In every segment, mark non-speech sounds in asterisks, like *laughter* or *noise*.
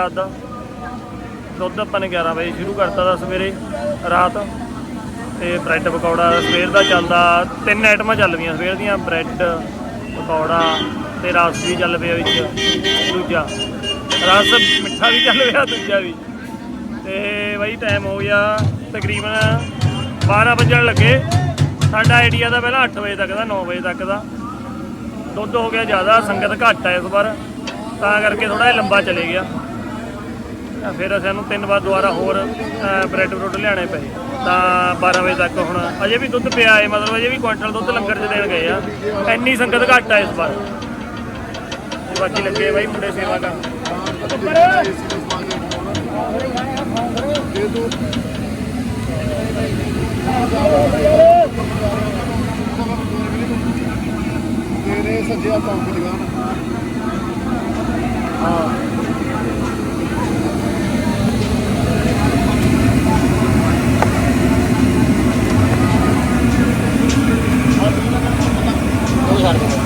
ਰਾਤ ਦਾ। ਦੁੱਧ ਆਪਾਂ ਨੇ 11 ਵਜੇ ਸ਼ੁਰੂ ਕਰਤਾ ਦਾ ਸਵੇਰੇ, ਰਾਤ। ਤੇ ਬ੍ਰੈਡ ਪਕੌੜਾ ਸਵੇਰ ਦਾ ਚੱਲਦਾ, ਤਿੰਨ ਆਈਟਮਾਂ ਚੱਲ ਪਈਆਂ ਸਵੇਰ ਦੀਆਂ, ਬ੍ਰੈਡ, ਪਕੌੜਾ ਤੇ ਰਸ ਵੀ ਚੱਲ ਪਿਆ ਵਿੱਚ, ਦੂਜਾ। ਰਸ ਮਿੱਠਾ ਵੀ ਚੱਲ ਪਿਆ, ਦੂਜਾ ਵੀ। ਤੇ ਬਾਈ ਟਾਈਮ ਹੋ ਗਿਆ ਤਕਰੀਬਨ 12 ਵਜਣ ਲੱਗੇ। ਸਾਡਾ ਆਈਡੀਆ ਦਾ ਪਹਿਲਾਂ 8 ਵਜੇ ਤੱਕ ਦਾ 9 ਵਜੇ ਤੱਕ ਦਾ। ਦੁੱਧ ਹੋ ਗਿਆ ਜ਼ਿਆਦਾ, ਸੰਗਤ ਘੱਟ ਹੈ ਇਸ ਵਾਰ। ਤਾਂ ਕਰਕੇ ਥੋੜਾ ਜਿਹਾ ਲੰਬਾ ਚਲੇ ਗਿਆ। ਫਿਰ ਸਾਨੂੰ ਤਿੰਨ ਵਾਰ ਦੁਬਾਰਾ ਹੋਰ ਬ੍ਰੈਡ ਬਰੁੱਡ ਲਿਆਣੇ ਪਏ। ਤਾਂ 12 ਵਜੇ ਤੱਕ ਹੁਣ ਅਜੇ ਵੀ ਦੁੱਧ ਪਿਆ ਹੈ ਮਤਲਬ ਅਜੇ ਵੀ ਕੁਆਂਟਲ ਦੁੱਧ ਲੰਗਰ 'ਚ ਦੇਣ ਗਏ ਆ। ਇੰਨੀ ਸੰਗਤ ਘੱਟ ਹੈ ਇਸ ਵਾਰ। ਬਾਕੀ ਲੱਗੇ ਆ ਬਾਈ ਮੁੰਡੇ ਸੇਵਾ ਕਰਨ। ਤੇਰੇ ਸੱਜਿਆ ਪੰਪ ਦੀ ਦੁਕਾਨ があるんです。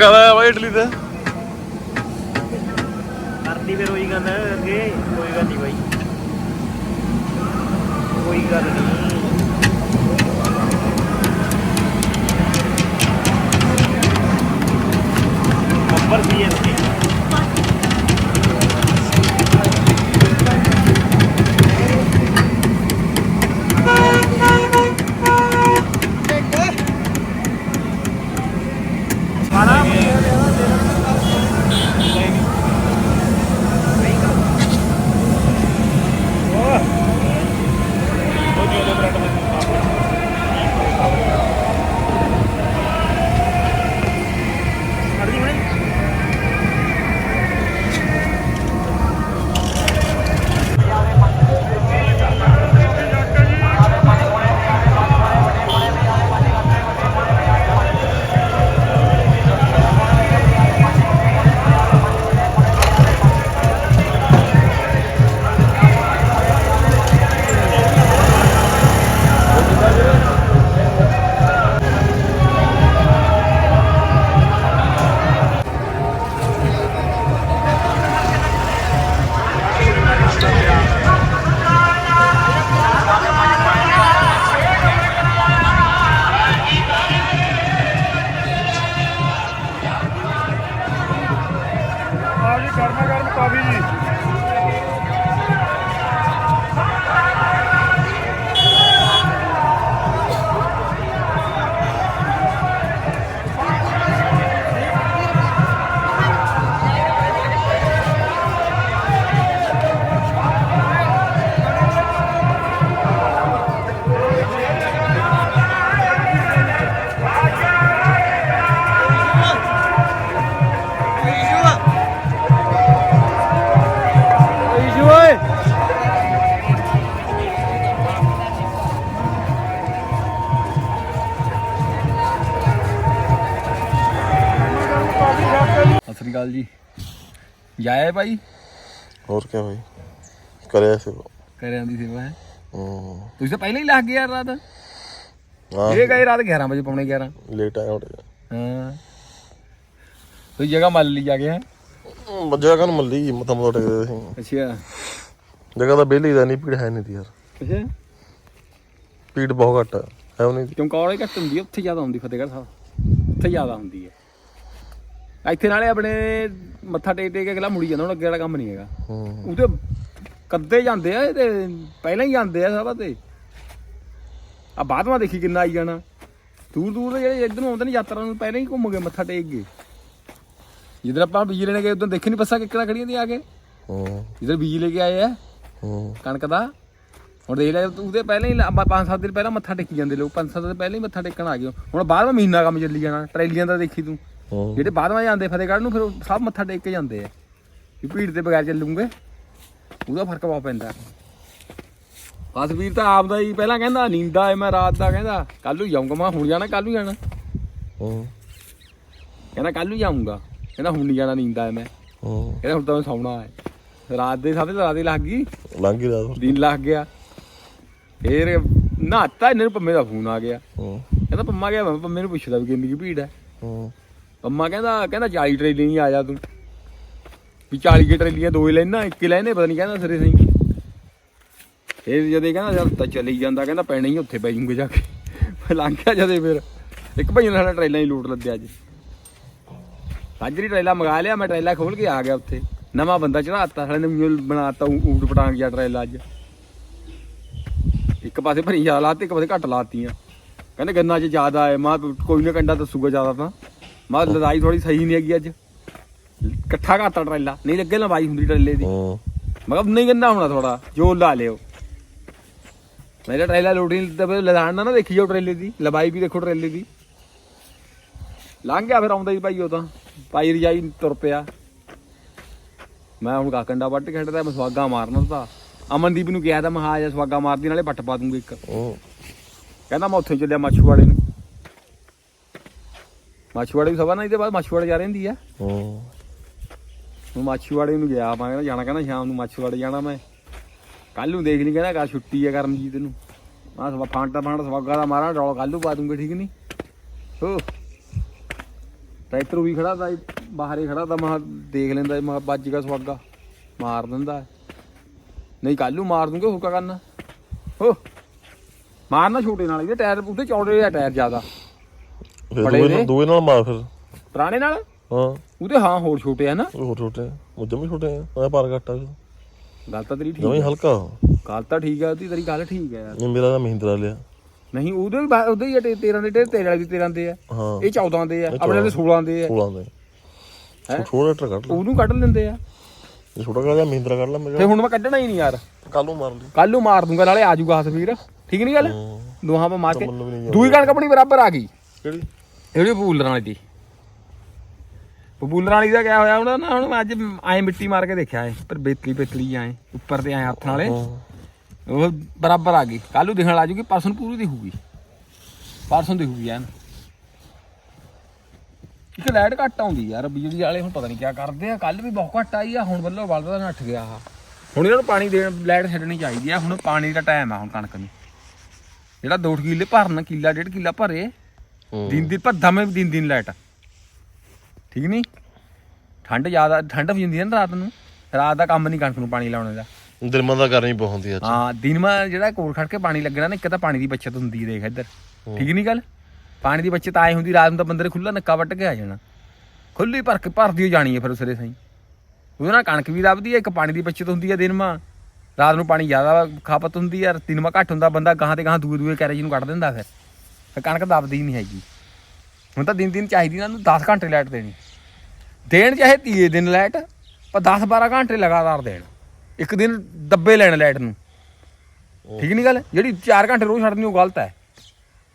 ਜਿੰਦ ਕਹਦਾ ਜੀ ਗਰਮਾ ਸ੍ਰੀ ਅਕਾਲ ਜੀ। ਜਾਏ ਭਾਈ? ਹੋਰ ਕੀ ਭਾਈ? ਕਰਿਆ ਸੀ ਕਰਿਆਂ ਦੀ ਸੇਵਾ ਹੈ। ਹੂੰ। ਤੁਸੀਂ ਤਾਂ ਪਹਿਲਾਂ ਹੀ ਲੱਗ ਗਏ ਯਾਰ ਰਾਤ। ਹਾਂ। ਇਹ ਗਏ ਰਾਤ 11 ਵਜੇ ਪੌਣੇ 11 ਲੇਟ ਆਇਆ ਹੁਣ ਹਾਂ। ਤੁਸੀਂ ਜਗ੍ਹਾ ਮੱਲ ਲਈ ਜਾ ਕੇ ਹੈ? ਬੱਜਾ ਕਨ ਮੱਲੀ ਮਤਾ ਮਤਾ ਟੇਕਦੇ ਸੀ ਅੱਛਾ। ਜਗ੍ਹਾ ਤਾਂ ਬੇਲੀ ਦਾ ਨਹੀਂ ਭੀੜ ਹੈ ਨਹੀਂ ਤੀ ਯਾਰ। ਅੱਛਾ। ਭੀੜ ਬਹੁਤ ਘੱਟ ਹੈ। ਹੈ ਉਹ ਨਹੀਂ ਤੀ। ਚਮਕੌਰ ਹੀ ਘੱਟ ਹੁੰਦੀ ਉੱਥੇ ਜ਼ਿਆਦਾ ਹੁੰਦੀ ਫਤਿਹਗੜ੍ਹ ਸਾਹਿਬ। ਉੱਥੇ ਜ਼ਿਆਦਾ ਹੁੰਦੀ ਹੈ। ਇੱਥੇ ਨਾਲੇ ਆਪਣੇ ਮੱਥਾ ਟੇਕ ਟੇਕ ਕੇ ਅਗਲਾ ਮੁੜੀ ਜਾਂਦਾ ਹੁਣ ਅੱਗੇ ਵਾਲਾ ਕੰਮ ਨਹੀਂ ਹੈਗਾ। ਹੂੰ। ਉਹਦੇ ਕੱਦੇ ਜਾਂਦੇ ਆ ਇਹ ਤੇ ਪਹਿਲਾਂ ਹੀ ਜਾਂਦੇ ਆ ਸਭਾ ਤੇ। ਆ ਬਾਅਦ ਮਾ ਦੇਖੀ ਕਿੰਨਾ ਆਈ ਜਾਣਾ। ਦੂਰ ਦੂਰ ਦੇ ਜਿਹੜੇ ਇੱਧਰ ਨੂੰ ਆਉਂਦੇ ਨੇ ਯਾਤਰਾ ਨੂੰ ਪਹਿਲਾਂ ਹੀ ਘੁੰਮ ਕੇ ਮੱਥਾ ਟੇਕ ਗਏ ਜਿੱਦਣ ਆਪਾਂ ਬੀਜ ਲੈਣੇ ਗਏ ਉਦੋਂ ਦੇਖੇ ਨਹੀਂ ਬੱਸਾਂ ਕਿੱਕਣਾ ਖੜੀਆਂ ਦੀ ਆ ਕੇ। ਹੂੰ। ਜਿੱਦਣ ਬੀਜ ਲੈ ਕੇ ਆਏ ਆ ਹੂੰ। ਕਣਕ ਦਾ। ਹੁਣ ਦੇਖ ਲੈ ਤੂੰ ਉਹਦੇ ਪਹਿਲਾਂ ਹੀ ਲ- ਆਪਾਂ ਪੰਜ ਸੱਤ ਦਿਨ ਪਹਿਲਾਂ ਮੱਥਾ ਟੇਕੀ ਜਾਂਦੇ ਲੋਕ ਪੰਜ ਸੱਤ ਦਿਨ ਪਹਿਲਾਂ ਹੀ ਮੱਥਾ ਟੇਕਣ ਆ ਗਏ। ਹੁਣ ਬਾਅਦ ਵਿੱਚ ਮਹੀਨਾ ਕੰਮ ਚੱਲੀ ਜਾਣਾ ਟਰੈਲੀਆਂ ਦਾ ਦੇਖੀ ਤੂੰ। ਜਿਹੜੇ ਬਾਅਦ ਵਿੱਚ ਜਾਂਦੇ ਫਤਿਹਗੜ੍ਹ ਨੂੰ ਫਿਰ ਉਹ ਸਭ ਮੱਥਾ ਟੇਕ ਕੇ ਜਾਂਦੇ ਆ। ਵੀ ਭੀੜ ਦੇ ਬਗੈਰ ਚੱਲੂਗੇ ਉਹਦਾ ਫ਼ਰਕ ਬਹੁਤ ਪੈਂਦਾ। ਬਸ ਵੀਰ ਤਾਂ ਆਪਦਾ ਹੀ ਪਹਿਲਾਂ ਕਹਿੰਦਾ ਨੀਂਦਾ ਐ ਮੈਂ ਰਾਤ ਦਾ ਕਹਿੰਦਾ ਕੱਲ ਨੂੰ ਜਾਊਂਗਾ। ਮੈਂ ਹੁਣ ਜਾਣਾ ਕੱਲ ਨੂੰ ਜਾਣਾ। ਹੂੰ। ਕਹਿੰਦਾ ਕੱਲ ਨੂੰ ਜਾਊਂਗਾ। ਕਹਿੰਦਾ ਹੁਣ ਨਹੀਂ ਜਾਣਾ ਨੀਂਦਾ ਐ ਮੈਂ। ਹੂੰ। ਕਹਿੰਦਾ ਹੁਣ ਤਾਂ ਮੈਂ ਸੌਣਾ ਹੈ ਰਾਤ ਦੇ ਸਾਢੇ ਰਾਤ ਦੀ ਲੱਗ ਗਈ। ਲੰਘ ਹੀ ਰਾਤ। ਦਿਨ ਲੱਗ ਗਿਆ। ਫੇਰ ਨਹਾਤਾ ਇਹਨਾਂ ਨੂੰ ਪੰਮੇ ਦਾ ਫੋਨ ਆ ਗਿਆ। ਹੂੰ। ਕਹਿੰਦਾ ਪੰਮਾ ਗਿਆ ਮੈਂ ਪੰਮੇ ਨੂੰ ਪੁੱਛਦਾ ਵੀ ਕਿੰਨੀ ਕੀ ਭੀੜ ਹੈ ਹੂੰ। ਪੰਮਾ ਕਹਿੰਦਾ ਕਹਿੰਦਾ 40 ਟਰੇਲੀ ਨਹੀਂ ਆ ਜਾ ਤੂੰ। ਵੀ 40 ਕੇ ਟਰੇਲੀਆਂ ਦੋ ਹੀ ਲੈਣਾ ਇੱਕ ਹੀ ਲੈਣੇ ਪਤਾ ਨਹੀਂ ਕਹਿੰਦਾ ਸਿਰੇ ਸਹੀ। ਫੇਰ ਜਦੇ ਕਹਿੰਦਾ ਚੱਲ ਤਾਂ ਚਲੀ ਜਾਂਦਾ, ਕਹਿੰਦਾ ਪੈਣਾ ਹੀ ਉੱਥੇ ਪੈ ਜੂਗੇ ਜਾ ਕੇ। ਮੈਂ ਲੰਘ ਗਿਆ ਜਦੇ ਫਿਰ। ਇੱਕ ਭਾਈ ਨੇ ਸਾਡਾ ਹੀ ਲੂਟ ਲੱਦਿਆ ਅੱਜ। ਸਾਜਰੀ ਟਰੇਲਾ ਮੰਗਾ ਲਿਆ, ਮੈਂ ਟਰੇਲਾ ਖੋਲ ਕੇ ਆ ਗਿਆ ਉੱਥੇ। ਨਵਾਂ ਬੰਦਾ ਚੜਾਤਾ ਸਾਲੇ ਨੇ ਮਿਊਲ ਬਣਾਤਾ ਊਟ ਪਟਾਂਗ ਜਿਹਾ ਟਰੇਲਾ ਅੱਜ। ਇੱਕ ਪਾਸੇ ਭਰੀ ਜ਼ਿਆਦਾ ਲਾਤੀ ਇੱਕ ਪਾਸੇ ਘੱਟ ਲਾਤੀਆਂ। ਕਹਿੰਦੇ ਗੰਨਾ 'ਚ ਜ਼ਿਆਦਾ ਹੈ, ਮੈਂ ਕੋਈ ਨਾ ਕੰਡਾ ਦੱਸੂਗਾ ਜ਼ਿਆਦਾ ਤਾਂ। ਮੈਂ ਲੜਾਈ ਥੋੜੀ ਸਹੀ ਨਹੀਂ ਹੈਗੀ ਅੱਜ। ਇਕੱਠਾ ਕਰਤਾ ਟਰੇਲਾ ਨਹੀਂ ਲੱਗੇ ਲਵਾਈ ਹੁੰਦੀ ਟਰੇਲੇ ਦੀ। ਹੂੰ। ਮੈਂ ਕਿਹਾ ਨਹੀਂ ਗੰਨਾ ਹੋਣਾ ਥੋੜਾ ਜੋ ਲਾ ਲਿਓ। ਮੇਰਾ ਟਰੇਲਾ ਲੋਡ ਨਹੀਂ ਦਿੱਤਾ ਫਿਰ ਲਦਾਨ ਨਾ ਦੇਖੀ ਜਾਓ ਟਰੇਲੇ ਦੀ ਲਵਾਈ ਵੀ ਦੇਖੋ ਟਰੇਲੇ ਦੀ। ਲੰਘ ਗਿਆ ਫਿਰ ਆਉਂਦਾ ਹੀ ਭਾਈ ਉਹ ਤਾਂ ਭਾਈ ਰਜਾਈ ਤੁਰ ਪਿਆ। ਮੈਂ ਹੁਣ ਕਾ ਕੰਡਾ ਵੱਟ ਖੇਡਦਾ ਮੈਂ ਸਵਾਗਾ ਮਾਰਨਾ ਤਾਂ ਅਮਨਦੀਪ ਨੂੰ ਕਿਹਾ ਤਾਂ ਮੈਂ ਹਾਂ ਜਾ ਸਵਾਗਾ ਮਾਰਦੀ ਨਾਲੇ ਪੱਟ ਪਾ ਦੂੰਗਾ ਇੱਕ। ਹੂੰ। ਕਹਿੰਦਾ ਮੈਂ ਉੱਥੇ ਚੱਲਿਆ ਮਾਛੂਵਾੜੇ ਨੂੰ। ਮਾਛੂਵਾੜੇ ਵੀ ਸਭਾ ਨਾ ਇਹਦੇ ਬਾਅਦ ਮਾਛੂਵਾੜੇ ਜਾ ਰਹਿੰਦੀ ਆ। ਹੂੰ ਮੈਂ ਮਾਛੀਵਾੜੇ ਨੂੰ ਗਿਆ ਮੈਂ ਕਹਿੰਦਾ ਜਾਣਾ ਕਹਿੰਦਾ ਸ਼ਾਮ ਨੂੰ ਮਾਛੀਵਾੜੇ ਜਾਣਾ ਮੈਂ। ਕੱਲ ਨੂੰ ਦੇਖ ਲਈ ਕਹਿੰਦਾ ਕੱਲ ਛੁੱਟੀ ਹੈ ਕਰਮਜੀਤ ਨੂੰ। ਮੈਂ ਸਵਾ ਫਾਂਟਾ ਫਾਂਟ ਸਵਾਗਾ ਦਾ ਮਾਰਾਂ ਡੋਲ ਕੱਲ ਨੂੰ ਪਾ ਦੂੰਗਾ ਠੀਕ ਨਹੀਂ? ਹੋ। ਟਰੈਕਟਰ ਵੀ ਖੜਾ ਤਾਂ ਬਾਹਰ ਖੜਾ ਤਾਂ ਮੈਂ ਦੇਖ ਲੈਂਦਾ ਮੈਂ ਵੱਜ ਗਿਆ ਸਵਾਗਾ ਮਾਰ ਦਿੰਦਾ। ਨਹੀਂ ਕੱਲ ਨੂੰ ਮਾਰ ਦੂੰਗਾ ਹੁਕਾ ਕਰਨਾ। ਹੋ। ਮਾਰਨਾ ਛੋਟੇ ਨਾਲ ਇਹਦੇ ਟਾਇਰ ਉਹਦੇ ਚੌੜੇ ਆ ਟਾਇਰ ਜ਼ਿਆਦਾ। ਫਿਰ ਬੜੇ? ਨਾਲ ਮਾਰ ਫਿਰ। ਪੁਰਾਣੇ ਨਾਲ? ਹਾਂ। ਉਹਦੇ ਹਾਂ ਹੋਰ ਛੋਟੇ ਆ ਨਾ। ਉਹ ਹੋਰ ਛੋਟੇ ਆ। ਉਹ ਜਮੀ ਛੋਟੇ ਆ। ਮੈਂ ਪਰ ਘੱਟ ਆ ਗੱਲ ਤਾਂ ਤੇਰੀ ਠੀਕ ਜਮੀ ਹਲਕਾ। ਗੱਲ ਤਾਂ ਠੀਕ ਹੈ ਉਹਦੀ ਤੇਰੀ ਗੱਲ ਠੀਕ ਹੈ ਯਾਰ। ਇਹ ਮੇਰਾ ਤਾਂ ਮਹਿੰਦਰਾ ਲਿਆ। ਨਹੀਂ ਉਹਦੇ ਵੀ ਬਾ- ਉਹਦੇ ਹੀ ਆ 13 ਦੇ ਤੇਰੇ ਵਾਲੇ ਵੀ 13 ਦੇ ਆ। ਹਾਂ। ਇਹ 14 ਦੇ ਆ ਆਪਣੇ ਦੇ 16 ਦੇ ਆ। 16 ਦੇ। ਹੈਂ? ਛੋਟਾ ਟਰ ਕੱਢ ਲੈ। ਉਹਨੂੰ ਕੱਢ ਲੈਂਦੇ ਆ। ਇਹ ਛੋਟਾ ਕਰ ਲਿਆ ਮਹਿੰਦਰਾ ਕੱਢ ਲੈ ਤੇ ਮੇਰਾ ਹੁਣ ਮੈਂ ਕੱਢਣਾ ਹੀ ਨਹੀਂ ਯਾਰ। ਕੱਲ ਨੂੰ ਮਾਰ ਲਈ। ਕੱਲ ਨੂੰ ਮਾਰ ਦੂੰਗਾ ਨਾਲੇ ਆ ਜਾਊਗਾ ਹਸਵੀਰ ਠੀਕ ਨਹੀਂ ਗੱਲ। ਦੋਹਾਂ ਪਾ ਮਾਰ ਕੇ। ਮੈਨੂੰ ਵੀ ਨਹੀਂ ਦੂਈ ਕਣਕ ਆਪਣੀ ਬਰਾਬਰ ਆ ਗਈ। ਕਿਹੜੀ? ਜਿਹੜੀ ਪਪੂਲਰਾਂ ਵਾਲੀ ਦੀ ਪਪੂਲਰਾਂ ਵਾਲੀ ਦਾ ਕਿਆ ਹੋਇਆ ਹੁਣ ਨਾ ਹੁਣ ਮੈਂ ਅੱਜ ਐ ਮਿੱਟੀ ਮਾਰ ਕੇ ਦੇਖਿਆ ਐ ਪਰ ਬੇਤਲੀ ਬੇਤਲੀ ਐ ਉੱਪਰ ਤੇ ਐ ਹੱਥ ਨਾਲੇ। ਉਹ ਬਰਾਬਰ ਆ ਗਈ। ਕੱਲ ਨੂੰ ਦਿਖਣ ਲੱਗ ਜੂਗੀ ਪਰਸੋਂ ਪੂਰੀ ਦਿਖੂਗੀ। ਪਰਸੋਂ ਦਿਖੂਗੀ ਐਨ। ਇੱਕ ਲਾਈਟ ਘੱਟ ਆਉਂਦੀ ਯਾਰ ਬਿਜਲੀ ਵਾਲੇ ਹੁਣ ਪਤਾ ਨਹੀਂ ਕੀ ਕਰਦੇ ਆ। ਕੱਲ ਵੀ ਬਹੁਤ ਘੱਟ ਆਈ ਆ ਹੁਣ ਵੱਲੋਂ ਬਲਦਾ ਨੱਠ ਗਿਆ ਆ। ਹੁਣ ਇਹਨਾਂ ਨੂੰ ਪਾਣੀ ਦੇਣ ਲਾਈਟ ਛੱਡਣੀ ਚਾਹੀਦੀ ਆ। ਹੁਣ ਪਾਣੀ ਦਾ ਟਾਈਮ ਆ ਹੁਣ ਕਣਕ ਨੂੰ। ਜਿਹੜਾ 2 ਕਿੱਲੇ ਭਰਨ ਕਿੱਲਾ ਡੇਢ ਕਿੱਲਾ ਭਰੇ ਹੂੰ। ਦਿਨ ਦਿਨ ਪਰ ਦਮੇ ਦਿਨ ਦਿਨ ਲਾਈਟ। ਠੀਕ ਨਹੀਂ ਠੰਡ ਜ਼ਿਆਦਾ ਠੰਡ ਵੀ ਹੁੰਦੀ ਹੈ ਨਾ ਰਾਤ ਨੂੰ। ਰਾਤ ਦਾ ਕੰਮ ਨਹੀਂ ਕਣਕ ਨੂੰ ਪਾਣੀ ਲਾਉਣੇ ਦਾ। ਦਿਲਮਾਂ ਦਾ ਕਰਨੀ ਬਹੁਤ ਹੁੰਦੀ ਆ ਅੱਜ ਹਾਂ ਦਿਨ ਮਾ ਜਿਹੜਾ ਕੋਲ ਖੜ ਕੇ ਪਾਣੀ ਲੱਗਣਾ ਨਾ ਇੱਕ ਤਾਂ ਪਾਣੀ ਦੀ ਬਚਤ ਹੁੰਦੀ ਹੈ ਦੇਖ ਇੱਧਰ। ਠੀਕ ਨਹੀਂ ਗੱਲ? ਪਾਣੀ ਦੀ ਬਚਤ ਆਏ ਹੁੰਦੀ ਰਾਤ ਨੂੰ ਤਾਂ ਬੰਦੇ ਨੇ ਖੁੱਲਾ ਨੱਕਾ ਵੱਟ ਕੇ ਆ ਜਾਣਾ। ਖੁੱਲੀ ਭਰ ਕੇ ਭਰਦੀ ਹੋ ਜਾਣੀ ਹੈ ਫਿਰ ਉਸਰੇ ਸਹੀ ਉਹਦੇ ਨਾਲ ਕਣਕ ਵੀ ਲੱਭਦੀ ਹੈ ਇੱਕ ਪਾਣੀ ਦੀ ਬਚਤ ਹੁੰਦੀ ਹੈ ਦਿਨ ਮਾ ਰਾਤ ਨੂੰ ਪਾਣੀ ਜ਼ਿਆਦਾ ਖਾਪਤ ਹੁੰਦੀ ਹੈ ਦਿਨ ਮਾ ਘੱਟ ਹੁੰਦਾ ਬੰਦਾ ਗਾਹਾਂ ਤੇ ਗਾਹਾਂ ਦੂਏ ਦੂਏ ਕੈਰੇਜ ਨੂੰ ਕੱਢ ਦਿੰਦਾ ਫਿਰ। ਫਿਰ ਕਣਕ ਦਬਦੀ ਨਹੀਂ ਹੈਗੀ। ਹੁਣ ਤਾਂ ਦਿਨ ਦਿਨ ਚਾਹੀਦੀ ਨਾ ਨੂੰ 10 ਘੰਟੇ ਲਾਈਟ ਦੇਣੀ। ਦੇਣ ਚਾਹੇ ਤੀਏ ਦਿਨ ਲਾਈਟ ਪਰ 10 12 ਘੰਟੇ ਲਗਾਤਾਰ ਦੇਣ। ਇੱਕ ਦਿਨ ਦੱਬੇ ਲੈਣ ਲਾਈਟ ਨੂੰ। ਠੀਕ ਨਹੀਂ ਗੱਲ? ਜਿਹੜੀ 4 ਘੰਟੇ ਰੋਜ਼ ਛੱਡਣੀ ਉਹ ਗਲਤ ਹੈ।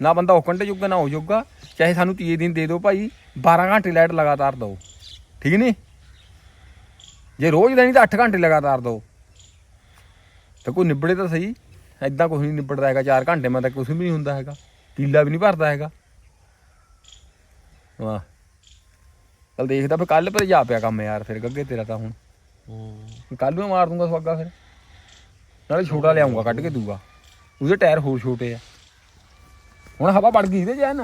ਨਾ ਬੰਦਾ ਉਹ ਘੰਟੇ ਜੋਗਾ ਨਾ ਹੋ ਜੋਗਾ। ਚਾਹੇ ਸਾਨੂੰ ਤੀਏ ਦਿਨ ਦੇ ਦਿਓ ਭਾਈ 12 ਘੰਟੇ ਲਾਈਟ ਲਗਾਤਾਰ ਦਿਓ। ਠੀਕ ਨਹੀਂ? ਜੇ ਰੋਜ਼ ਦੇਣੀ ਤਾਂ 8 ਘੰਟੇ ਲਗਾਤਾਰ ਦਿਓ। ਤੇ ਕੋਈ ਨਿਬੜੇ ਤਾਂ ਸਹੀ। ਐਦਾਂ ਕੁਝ ਨਹੀਂ ਨਿਬੜਦਾ ਹੈਗਾ। 4 ਘੰਟੇ ਮੈਂ ਤਾਂ ਕੁਝ ਵੀ ਨਹੀਂ ਹੁੰਦਾ ਹੈਗਾ। ਕੀਲਾ ਵੀ ਨਹੀਂ ਭਰਦਾ ਹੈਗਾ। ਵਾਹ। ਚਲ ਦੇਖਦਾ ਫਿਰ ਕੱਲ ਪਰ ਜਾ ਪਿਆ ਕੰਮ ਯਾਰ ਫਿਰ ਗੱਗੇ ਤੇਰਾ ਤਾਂ ਹੁਣ। ਹੂੰ। ਕੱਲ ਨੂੰ ਮਾਰ ਦੂੰਗਾ ਸਵਾਗਾ ਫਿਰ। ਨਾਲੇ ਛੋਟਾ ਲਿਆਉਂਗਾ ਕੱਢ ਕੇ ਦੂਗਾ। ਉਹਦੇ ਟਾਇਰ ਹੋਰ ਛੋਟੇ ਆ। ਹੁਣ ਹਵਾ ਵੜ ਗਈ ਇਹਦੇ ਐਨ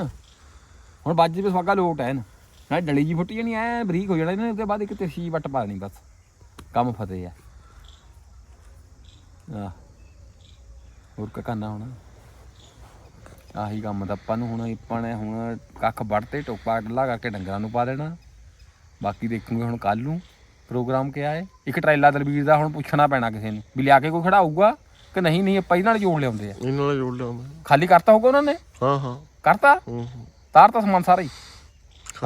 ਹੁਣ ਵੱਜ ਵੀ ਸਵਾਗਾ ਲੋਟ ਐ ਨਾ ਨਾਲੇ ਡਲੀ ਜੀ ਫੁੱਟੀ ਜਾਣੀ ਐ ਬਰੀਕ ਹੋ ਜਾਣਾ ਇਹਨੇ ਉਹਦੇ ਬਾਅਦ ਇੱਕ ਤਿਰਛੀ ਵੱਟ ਪਾ ਦੇਣੀ ਬਸ। ਕੰਮ ਫਤੇ ਆ। ਆ ਹੋਰ ਕਾ ਕਰਨਾ ਹੁਣ? ਆਹੀ ਕੰਮ ਤਾਂ ਆਪਾਂ ਨੂੰ ਹੁਣ ਆਪਾਂ ਨੇ ਹੁਣ ਕੱਖ ਵੜਤੇ ਟੋਪਾ ਡੱਲਾ ਕਰਕੇ ਡੰਗਰਾਂ ਨੂੰ ਪਾ ਦੇਣਾ। ਬਾਕੀ ਦੇਖੂਗੇ ਹੁਣ ਕੱਲ ਨੂੰ ਪ੍ਰੋਗਰਾਮ ਕਿਆ ਹੈ। ਇੱਕ ਟਰੈਲਾ ਦਲਬੀਰ ਦਾ ਹੁਣ ਪੁੱਛਣਾ ਪੈਣਾ ਕਿਸੇ ਨੂੰ ਵੀ ਲਿਆ ਕੇ ਕੋਈ ਖੜਾਊਗਾ ਕਿ ਨਹੀਂ ਨਹੀਂ ਆਪਾਂ ਇਹਨਾਂ ਨਾਲ ਜੋੜ ਲਿਆਉਂਦੇ ਆ। ਇਹਨਾਂ ਨਾਲ ਜੋੜ ਲਿਆਉਂਦਾ ਖਾਲੀ ਕਰਤਾ ਹੋਊਗਾ ਉਹਨਾਂ ਨੇ? ਹਾਂ ਹਾਂ। ਕਰਤਾ? ਤਾਰ ਤਾਂ ਸਮਾਨ ਸਾਰਾ ਹੀ।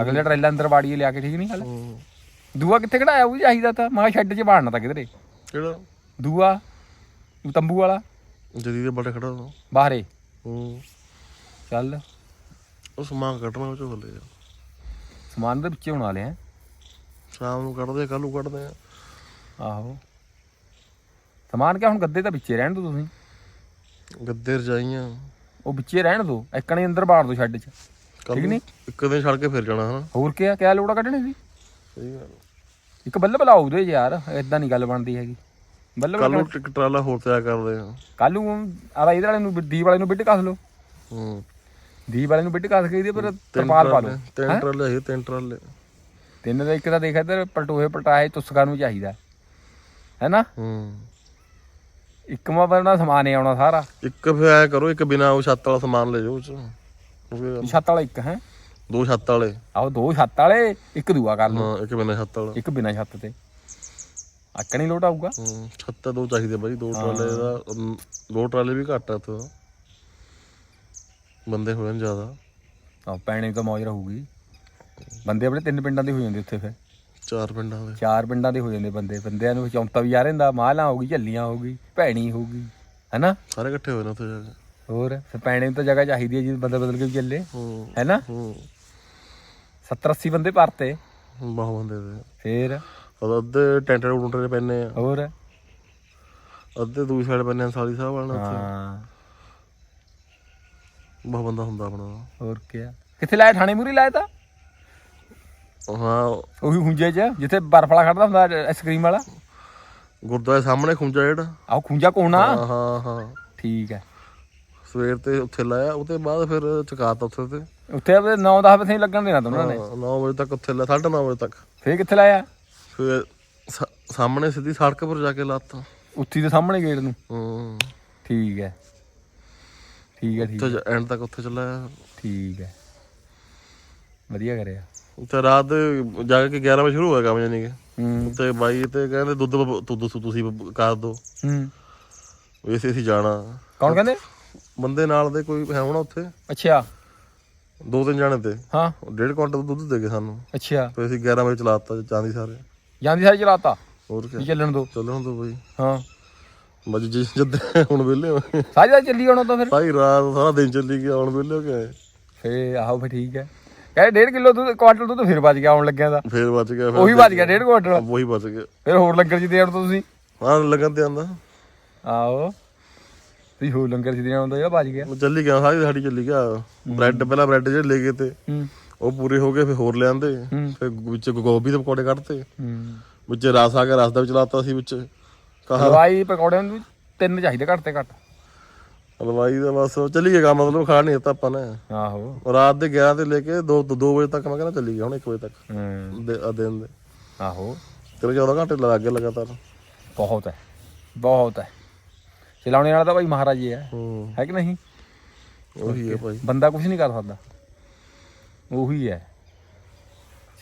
ਅਗਲੇ ਟਰੈਲਾ ਅੰਦਰ ਵਾੜੀਏ ਲਿਆ ਕੇ ਠੀਕ ਨਹੀਂ ਗੱਲ? ਦੂਆ ਕਿੱਥੇ ਖੜਾਇਆ ਉਹ ਚਾਹੀਦਾ ਤਾਂ? ਮੈਂ ਸ਼ੈੱਡ 'ਚ ਬਾੜਨਾ ਤਾਂ ਕਿਧਰੇ। ਕਿਹੜਾ? ਦੂਆ? ਤੰਬੂ ਵਾਲਾ? ਜਦੀ ਦੇ ਬੜੇ ਖੜਾ। ਬਾਹਰੇ। ਹੂੰ। ਚੱਲ ਉਹ ਸਮਾਨ ਕੱਢਣਾ ਉਹ ਚੋਂ ਹੱਲੇ ਸਮਾਨ ਦੇ ਵਿੱਚੇ ਬਣਾ ਲਿਆ? ਸ਼ਾਮ ਨੂੰ ਕੱਢਦੇ ਕੱਲ ਨੂੰ ਕੱਢਦੇ ਆ। ਆਹੋ। ਸਮਾਨ ਕਿਆ ਹੁਣ ਗੱਦੇ ਤਾਂ ਵਿੱਚੇ ਰਹਿਣ ਦੋ ਤੁਸੀਂ? ਗੱਦੇ ਰਜਾਈਆਂ। ਉਹ ਵਿੱਚੇ ਰਹਿਣ ਦੋ ਇੱਕਣੇ ਅੰਦਰ ਬਾੜ ਦੋ ਸ਼ੈੱਡ 'ਚ। ਠੀਕ ਨੀ? ਇੱਕ ਦਿਨ ਛੱਡ ਕੇ ਫਿਰ ਜਾਣਾ ਹਨਾ। ਹੋਰ ਕਿਆ ਕਿਆ ਲੋੜਾ ਕੱਢਣੀ ਸੀ ਸਹੀ ਗੱਲ ਇੱਕ ਬੱਲਬ ਲਾਓ ਉਹਦੇ ਯਾਰ ਇਦਾਂ ਨਹੀਂ ਗੱਲ ਬਣਦੀ ਹੈਗੀ। ਬੱਲਬ ਕੱਲ ਨੂੰ ਟਿਕ ਟਰਾਲਾ ਹੋਰ ਤਿਆਰ ਕਰਦੇ ਆ। ਕੱਲ ਨੂੰ ਇਹਦੇ ਵਾਲੇ ਨੂੰ ਦੀਪ ਵਾਲੇ ਨੂੰ ਬਿੱਟ ਕੱਸ ਲਓ। ਹੂੰ। ਦੀਪ ਵਾਲੇ ਨੂੰ ਬਿੱਟ ਕੱਸ ਇਹਦੇ ਪਰ ਤਰਪਾਲ ਪਾ ਲਓ ਤਿੰਨ ਟਰਾਲੇ ਹੈ ਤਿੰਨ ਟਰਾਲੇ। ਤਿੰਨ ਦਾ ਇੱਕ ਤਾਂ ਦੇਖ ਇੱਧਰ ਪਲਟੋਏ ਪਲਟਾਏ ਤੁਸਕਾ ਨੂੰ ਚਾਹੀਦਾ। ਹੈਨਾ? ਹੂੰ। ਇੱਕ ਮਾ ਬਰਨਾ ਸਮਾਨ ਹੀ ਆਉਣਾ ਸਾਰਾ। ਇੱਕ ਫਿਰ ਐ ਕਰੋ ਇੱਕ ਬਿਨਾ ਉਹ ਛੱਤ ਵਾਲਾ ਸਮਾਨ ਲੈ ਜਾਓ ਗੱਲ। ਛੱਤ ਵਾਲਾ ਇੱਕ ਹੈ? ਦੋ ਛੱਤ ਵਾਲੇ। ਆਹੋ ਦੋ ਛੱਤ ਵਾਲੇ ਇੱਕ ਦੂਆ ਕਰ ਲਓ। ਹਾਂ ਇੱਕ ਬਿਨਾ ਛੱਤ ਵਾਲਾ। ਇੱਕ ਬਿਨਾ ਛੱਤ ਤੇ। ਆਕਣੀ ਲੋਟ ਆਊਗਾ। ਹੂੰ ਛੱਤ ਦੋ ਚਾਹੀਦੇ ਬਾਈ ਦੋ ਟਰਾਲੇ ਦਾ ਦੋ ਟਰਾਲੇ ਵੀ ਘੱਟ ਆ ਤਾਂ। ਬੰਦੇ ਹੋ ਜਾਣ ਜ਼ਿਆਦਾ। ਆ ਪੈਣੇ ਤਾਂ ਮੌਜ ਰਹੂਗੀ। ਬੰਦੇ ਆਪਣੇ ਤਿੰਨ ਪਿੰਡਾਂ ਦੇ ਹੋ ਜਾਂਦੇ ਉੱਥੇ ਫਿਰ। ਚਾਰ ਪਿੰਡਾਂ ਦੇ। ਚਾਰ ਪਿੰਡਾਂ ਦੇ ਹੋ ਜਾਂਦੇ ਬੰਦੇ। ਬੰਦਿਆਂ ਨੂੰ ਚੌਂਤਾ ਵੀ ਆ ਰਹਿੰਦਾ ਮਾਲਾਂ ਹੋ ਗਈ ਝੱਲੀਆਂ ਹੋ ਗਈ ਭੈਣੀ ਹੋ ਗਈ ਹੈਨਾ? ਸਾਰੇ ਇਕੱਠੇ ਹੋਏ ਨੇ ਉੱਥੇ ਜਾ ਕੇ। ਹੋਰ ਫਿਰ ਪੈਣੇ ਨੂੰ ਤਾਂ ਜਗ੍ਹਾ ਚਾਹੀਦੀ ਹੈ ਜੀ ਬਦਲ ਬਦਲ ਕੇ ਵੀ ਚੱਲੇ ਹੂੰ ਹੈਨਾ? ਹੂੰ। 70 80 ਬੰਦੇ ਭਰਤੇ। ਬਾਹ ਬੰਦੇ ਦੇ। ਫੇਰ? ਉਹ ਅੱਧੇ ਟੈਂਟਰ ਟੂੰਟਰ ਪੈਨੇ ਆ। ਹੋਰ? ਅੱਧੇ ਦੂਜੀ ਸਾਈਡ ਪੈਨੇ ਆ ਸਾਲੀ ਸਾਹਿਬ ਵਾਲਾ ਉੱਥੇ। ਹਾਂ। ਬਾਹ ਬੰਦਾ ਹੁੰਦਾ ਆਪਣਾ। ਹੋਰ ਕੀ ਕਿੱਥੇ ਲਾਇਆ? ਥਾਣੇ ਮੂਰੀ ਲਾਇਆ ਤਾਂ? ਹਾਂ। ਉਹੀ ਹੁੰਜੇ 'ਚ ਜਿੱਥੇ ਬਰਫ ਵਾਲਾ ਖੜਦਾ ਹੁੰਦਾ ਆਈਸਕ੍ਰੀਮ ਵਾਲਾ। ਗੁਰਦੁਆਰੇ ਸਾਹਮਣੇ ਖੁੰਜਾ ਜਿਹੜਾ। ਆਹ ਖੁੰਜਾ ਕੋਣਾ। ਹਾਂ ਹਾਂ ਹਾਂ। ਠੀਕ ਹੈ ਸਵੇਰ ਤੇ ਉੱਥੇ ਲਾਇਆ ਉਹਦੇ ਬਾਅਦ ਫਿਰ ਚਕਾਤਾ ਉੱਥੇ ਤੇ। ਉੱਥੇ 9 10 ਵਜੇ ਲੱਗਣ ਦੇਣਾ ਤਾਂ ਉਹਨਾਂ ਨੇ 9 ਵਜੇ ਤੱਕ ਉੱਥੇ ਲਾ 9:30 ਵਜੇ ਤੱਕ। ਫੇਰ ਕਿੱਥੇ ਲਾਇਆ? ਫਿਰ ਸਾ- ਸਾਹਮਣੇ ਸਿੱਧੀ ਸੜਕ ਪਰ ਜਾ ਕੇ ਲਾਤਾ। ਉੱਥੀ ਦੇ ਸਾਹਮਣੇ ਗੇਟ ਨੂੰ। ਹੂੰ। ਠੀਕ ਹੈ ਠੀਕ ਹੈ ਠੀਕ ਉੱਥੇ ਐਂਡ ਤੱਕ ਉੱਥੇ ਚੱਲਿਆ ਠੀਕ ਹੈ। ਵਧੀਆ ਕਰਿਆ। ਉੱਥੇ ਰਾਤ ਦੇ ਜਾ ਕੇ 11 ਵਜੇ ਸ਼ੁਰੂ ਹੋਇਆ ਕੰਮ ਜਾਨੀ ਕਿ। ਹੂੰ। ਉੱਤੇ ਬਾਈ ਤੇ ਕਹਿੰਦੇ ਦੁੱਧ ਦੁੱਧ ਤੁਸੀਂ- ਕਰ ਦੋ। ਹੂੰ। ਵੈਸੇ ਅਸੀਂ ਜਾਣਾ। ਕੌਣ ਕਹਿੰਦੇ? ਬੰਦੇ ਨਾਲ ਦੇ ਕੋਈ ਹੈ ਹੋਣਾ ਉੱਥੇ। ਅੱਛਾ। ਦੋ ਤਿੰਨ ਜਾਣੇ ਤੇ। ਹਾਂ। ਡੇਢ ਕੁਇੰਟਲ ਦੁੱਧ ਦੇ ਗਏ ਸਾਨੂੰ। ਅੱਛਾ। ਫਿਰ ਅਸੀਂ 11 ਵਜੇ ਚਲਾਤਾ ਚਾਂਦੀ ਸਾਰੇ ਜਾਂਦੀ ਸਾਰੀ ਚਲਾਤਾ? ਹੋਰ ਕੀ ਚੱਲਣ ਦੋ। ਚੱਲਣ ਤੋਂ ਬਈ। ਹਾਂ। ਮੱਝ ਜੀ ਜਦ ਹੁਣ ਵਿਹਲੇ ਸਾਰੀ ਰਾਤ ਚੱਲੀ ਹੋਣਾ ਤਾਂ ਫਿਰ? ਸਾਰੀ ਰਾਤ ਸਾਰਾ ਦਿਨ ਚੱਲੀ ਗਿਆ ਹੁਣ ਵਿਹਲੇ ਹੋ ਫੇ ਆਹੋ ਫੇ ਠੀਕ ਹੈ। ਕਹਿੰਦੇ 1.5 ਕਿਲੋ ਦੁੱਧ ਕੁਆਂਟਲ ਦੁੱਧ ਫਿਰ ਬਚ ਗਿਆ ਆਉਣ ਲੱਗਿਆ ਤਾਂ ਫੇਰ ਬਚ ਗਿਆ ਫਿਰ ਉਹੀ ਬਚ ਗਿਆ 1.5 ਕੁਆਂਟਲ। ਉਹੀ ਬਚ ਗਿਆ। ਫਿਰ ਹੋਰ ਲੰਗਰ ਚ ਦੇਣ ਤੁਸੀਂ? ਹਾਂ ਲੱਗਣ ਤੇ ਆਂਦਾ ਆਓ ਤੁਸੀਂ ਹੋਰ ਲੰਗਰ ਚ ਦੇਣ ਹੁੰਦਾ ਜਿਹੜਾ ਬਚ ਗਿਆ। ਚੱਲੀ ਗਿਆ ਸਾਰੀ ਸਾਡੀ ਚੱਲੀ ਗਿਆ। ਬ੍ਰੈਡ ਪਹਿਲਾਂ ਬ੍ਰੈਡ ਜਿਹੜੇ ਲੈ ਗਏ ਤੇ ਹੂੰ। ਉਹ ਪੂਰੇ ਹੋ ਗਏ ਫਿਰ ਹੋਰ ਲਿਆਂਦੇ। ਹੂੰ। ਫਿਰ ਵਿੱਚ ਗੋਭੀ ਦੇ ਪਕੌੜੇ ਕੱਢਤੇ। ਹੂੰ। ਵਿੱਚ ਰਸ ਆ ਗਿਆ ਰਸ ਦਾ ਵੀ ਚਲਾਤਾ ਸੀ ਵਿੱਚ। ਹਲਵਾਈ ਪਕੌੜਿਆਂ ਨੂੰ ਤਿੰਨ ਚਾਹੀਦੇ ਘੱਟ ਤੇ ਘੱਟ। ਹਲਵਾਈ ਦਾ ਬਸ ਉਹ ਚੱਲੀ ਗਿਆ ਮਤਲਬ ਖਾ ਨਹੀਂ ਦਿੱਤਾ ਆਪਾਂ ਨੇ। ਆਹੋ। ਰਾਤ ਦੇ 11 ਤੇ ਲੈ ਕੇ 2 2 ਵਜੇ ਤੱਕ ਮੈਂ ਕਹਿੰਦਾ ਚੱਲੀ ਗਿਆ ਹੁਣ 1 ਵਜੇ ਤੱਕ। ਹੂੰ। ਦੇ- ਆ ਦਿਨ ਦੇ। ਆਹੋ। ਤੇਰੇ 14 ਘੰਟੇ ਲੱਗ ਗਏ ਲਗਾਤਾਰ। ਬਹੁਤ ਹੈ। ਬਹੁਤ ਹੈ। ਚਲਾਉਣੇ ਵਾਲਾ ਤਾਂ ਭਾਈ ਮਹਾਰਾਜ ਹੀ ਹੈ। ਹੂੰ। ਹੈ ਕਿ ਨਹੀਂ? ਉਹੀ ਹੈ ਭਾਈ। ਬੰਦਾ ਕੁਝ ਨਹੀਂ ਕਰ ਸਕਦਾ। ਉਹੀ ਹੈ।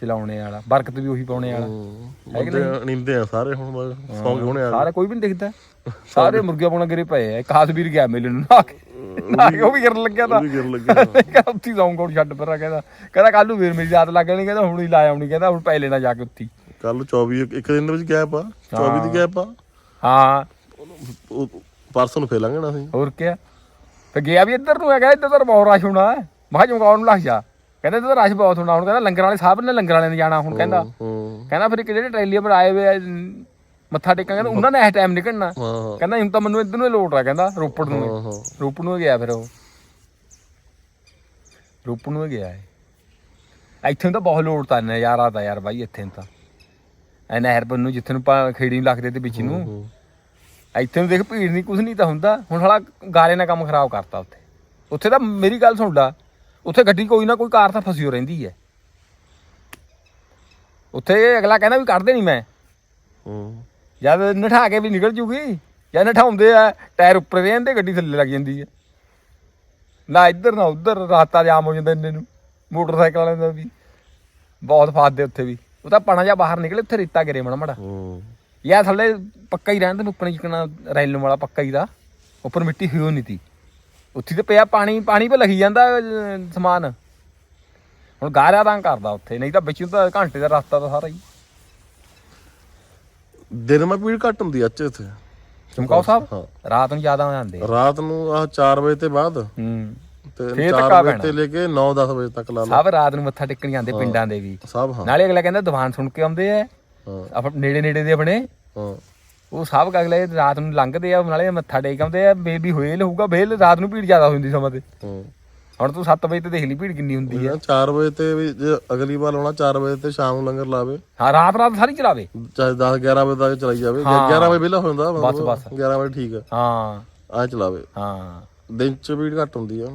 ਚਲਾਉਣੇ ਵਾਲਾ ਬਰਕਤ ਵੀ ਉਹੀ ਪਾਉਣੇ ਵਾਲਾ। ਹੂੰ। ਬੰਦੇ ਨੀਂਦੇ ਆ ਸਾਰੇ ਹੁਣ ਬਸ ਸੌਂ ਗਏ ਹੋਣੇ ਆ ਸਾਰੇ ਕੋਈ ਵੀ ਨਹੀਂ ਦਿਖਦਾ। ਸਾਰੇ ਮੁਰਗੇ ਪਾਉਣਾ ਗਿਰੇ ਪਏ ਆ। ਇੱਕ ਹਾਸਵੀਰ ਗਿਆ ਮੇਲੇ ਨੂੰ ਨਾ ਕੇ। ਨਾ ਕੇ ਉਹ ਵੀ ਗਿਰਨ ਲੱਗਿਆ ਤਾਂ। ਉਹ ਵੀ ਗਿਰਨ ਲੱਗਿਆ ਕਹਿੰਦਾ ਉੱਥੀ ਜਾਊਂ ਕੋਲ ਛੱਡ ਪਰਾਂ ਕਹਿੰਦਾ। ਕਹਿੰਦਾ ਕੱਲ ਨੂੰ ਫੇਰ ਮੇਰੀ ਰਾਤ ਲੱਗ ਜਾਣੀ ਕਹਿੰਦਾ ਹੁਣ ਹੀ ਲਾਇਆ ਆਉਣੀ ਕਹਿੰਦਾ ਹੁਣ ਪੈ ਲੈਣਾ ਜਾ ਕੇ ਉੱਥੀ ਕੱਲ 24 ਇੱਕ ਦਿਨ ਦੇ ਵਿੱਚ ਗੈਪ ਆ। 24 ਦੀ ਗੈਪ ਆ। ਹਾਂ। ਉਹ ਪਰਸੋਂ ਨੂੰ ਫੇਲਾਂਗੇ ਨਾ ਅਸੀਂ ਹੋਰ ਕਿਆ? ਫੇ ਗਿਆ ਵੀ ਇੱਧਰ ਨੂੰ ਹੈਗਾ ਇੱਧਰ ਤਾਂ ਬਹੁਤ ਰਸ਼ ਹੋਣਾ ਮੈਂ ਨੂੰ ਲੱਗ ਜਾ। ਕਹਿੰਦਾ ਤਾਂ ਰਸ਼ ਬਹੁਤ ਹੋਣਾ ਹੁਣ ਕਹਿੰਦਾ ਲੰਗਰ ਵਾਲੇ ਸਾਹਿਬ ਨੇ ਲੰਗਰ ਵਾਲੇ ਨੇ ਜਾਣਾ ਹੁਣ ਕਹਿੰਦਾ। ਕਹਿੰਦਾ ਫਿਰ ਇੱਕ ਜਿਹੜੇ ਟਰੈਲੀਆਂ ਪਰ ਆਏ ਹੋਏ ਆ ਮੱਥਾ ਟੇਕਾਂ ਕਹਿੰਦਾ ਉਹਨਾਂ ਨੇ ਇਸ ਟਾਈਮ ਨਿਕਲਣਾ ਕਹਿੰਦਾ ਹੁਣ ਤਾਂ ਮੈਨੂੰ ਇੱਧਰ ਨੂੰ ਹੀ ਲੋਟ ਆ ਕਹਿੰਦਾ ਰੋਪੜ ਨੂੰ ਰੋਪੜ ਨੂੰ ਗਿਆ ਫਿਰ ਉਹ। ਰੋਪੜ ਨੂੰ ਗਿਆ ਹੈ ਇੱਥੇ ਤਾਂ ਬਹੁਤ ਲੋਟ ਤਾਂ ਨਜ਼ਾਰਾ ਤਾਂ ਯਾਰ ਬਾਈ ਇੱਥੇ ਤਾਂ। ਐ ਨਹਿਰ ਨੂੰ ਜਿੱਥੇ ਨੂੰ ਖੇੜੀ ਨੂੰ ਲੱਗਦੇ ਤੇ ਵਿੱਚ ਨੂੰ। ਇੱਥੇ ਨੂੰ ਦੇਖ ਭੀੜ ਨਹੀਂ ਕੁਝ ਨਹੀਂ ਤਾਂ ਹੁੰਦਾ। ਹੁਣ ਸਾਲਾ ਗਾਰੇ ਨਾਲ ਕੰਮ ਖਰਾਬ ਕਰਤਾ ਉੱਥੇ। ਉੱਥੇ ਤਾਂ ਮੇਰੀ ਗੱਲ ਸੁਣ ਲਾ। ਉੱਥੇ ਗੱਡੀ ਕੋਈ ਨਾ ਕੋਈ ਕਾਰ ਤਾਂ ਫਸੀ ਹੋ ਰਹਿੰਦੀ ਹੈ। ਉੱਥੇ ਅਗਲਾ ਕਹਿੰਦਾ ਵੀ ਕੱਢਦੇ ਨਹੀਂ ਮੈਂ। ਹੂੰ। ਜਦ ਨਠਾ ਕੇ ਵੀ ਨਿਕਲ ਜੂਗੀ ਜਾਂ ਨਠਾਉਂਦੇ ਆ ਟਾਇਰ ਉੱਪਰ ਦੇ ਜਾਂਦੇ ਗੱਡੀ ਥੱਲੇ ਲੱਗ ਜਾਂਦੀ ਹੈ। ਨਾ ਇੱਧਰ ਨਾ ਉੱਧਰ ਰਾਸਤਾ ਜਾਮ ਹੋ ਜਾਂਦਾ ਇੰਨੇ ਨੂੰ ਮੋਟਰਸਾਈਕਲ ਵਾਲਿਆਂ ਦਾ ਵੀ। ਬਹੁਤ ਫਾਸਦੇ ਉੱਥੇ ਵੀ। ਉਹ ਤਾਂ ਪਣਾ ਜਾ ਬਾਹਰ ਨਿਕਲੇ ਉੱਥੇ ਰੇਤਾ ਗਿਰੇ ਮੜਾ ਮੜਾ। ਹੂੰ। ਯਾ ਥੱਲੇ ਪੱਕਾ ਹੀ ਰਹਿਣ ਤੇ ਉੱਪਰ ਜਿਕਣਾ ਰੈਲਨ ਵਾਲਾ ਪੱਕਾ ਹੀ ਦਾ। ਉੱਪਰ ਮਿੱਟੀ ਹੋਈ ਨਹੀਂ ਤੀ। ਉੱਥੇ ਤੇ ਪਿਆ ਪਾਣੀ ਪਾਣੀ ਪੇ ਲਖੀ ਜਾਂਦਾ ਅਹ, ਸਮਾਨ। ਹੁਣ ਗਾਰਾ ਤਾਂ ਕਰਦਾ ਉੱਥੇ ਨਹੀਂ ਤਾਂ ਵਿੱਚ ਤਾਂ ਘੰਟੇ ਦਾ ਰਸਤਾ ਤਾਂ ਸਾਰਾ ਹੀ। ਦਿਨ ਮੈਂ ਭੀੜ ਘੱਟ ਹੁੰਦੀ ਆ ਅੱਜ ਇੱਥੇ। ਚਮਕਾਓ ਸਾਹਿਬ? ਰਾਤ ਨੂੰ ਜ਼ਿਆਦਾ ਜਾਂਦੇ। ਆ। ਰਾਤ ਨੂੰ ਆ 4 ਵਜੇ ਤੇ ਬਾਅਦ। ਹੂੰ। ਤੇ ਫੇਰ 4 ਧੱਕਾ ਵਜੇ ਪੈਣਾ। ਤੇ ਲੈ ਕੇ 9-10 ਵਜੇ ਤੱਕ ਲਾ ਲਓ। ਸਭ ਰਾਤ ਨੂੰ ਮੱਥਾ ਟੇਕਣ ਜਾਂਦੇ ਪਿੰਡਾਂ ਦੇ ਵੀ। ਸਭ ਹਾਂ। ਨਾਲੇ ਅਗਲਾ ਕਹਿੰਦਾ ਦੀਵਾਨ ਸੁਣ ਕੇ ਆਉਂਦੇ ਆ। ਹਾਂ। ਆਪਣੇ ਨੇੜੇ ਨੇੜੇ ਦੇ ਆਪਣੇ। ਹਾਂ। ਉਹ ਸਭ ਅਗਲੇ ਰਾਤ ਨੂੰ ਲੰਘਦੇ ਆ ਨਾਲੇ ਮੱਥਾ ਟੇਕ ਆਉਂਦੇ ਆ ਬੇਬੀ ਹੋਏਲ ਹੋਊਗਾ ਵੇਲ ਰਾਤ ਨੂੰ ਭੀੜ ਜ਼ਿਆਦਾ ਹੋ ਜਾਂਦੀ ਸਮਾਂ ਤੇ। ਹਾਂ। ਹੁਣ ਤੂੰ 7 ਵਜੇ ਤੇ ਦੇਖ ਲਈ ਭੀੜ ਕਿੰਨੀ ਹੁੰਦੀ ਹੈ 4 ਵਜੇ ਤੇ ਵੀ ਜੇ ਅਗਲੀ ਵਾਰ ਆਉਣਾ 4 ਵਜੇ ਤੇ ਸ਼ਾਮ ਨੂੰ ਲੰਗਰ ਲਾਵੇ। ਹਾਂ ਰਾਤ ਰਾਤ ਸਾਰੀ ਚਲਾਵੇ। ਚਾਹੇ 10 11 ਵਜੇ ਤੱਕ ਚਲਾਈ ਜਾਵੇ। ਹਾਂ। 11 ਵਜੇ ਵਿਹਲਾ ਹੋ ਜਾਂਦਾ ਬਸ, ਬਸ। 11 ਵਜੇ ਠੀਕ ਆ। ਹਾਂ। ਆ ਚਲਾਵੇ। ਹਾਂ। ਦਿਨ ਚ ਭੀੜ ਘੱਟ ਹੁੰਦੀ ਆ।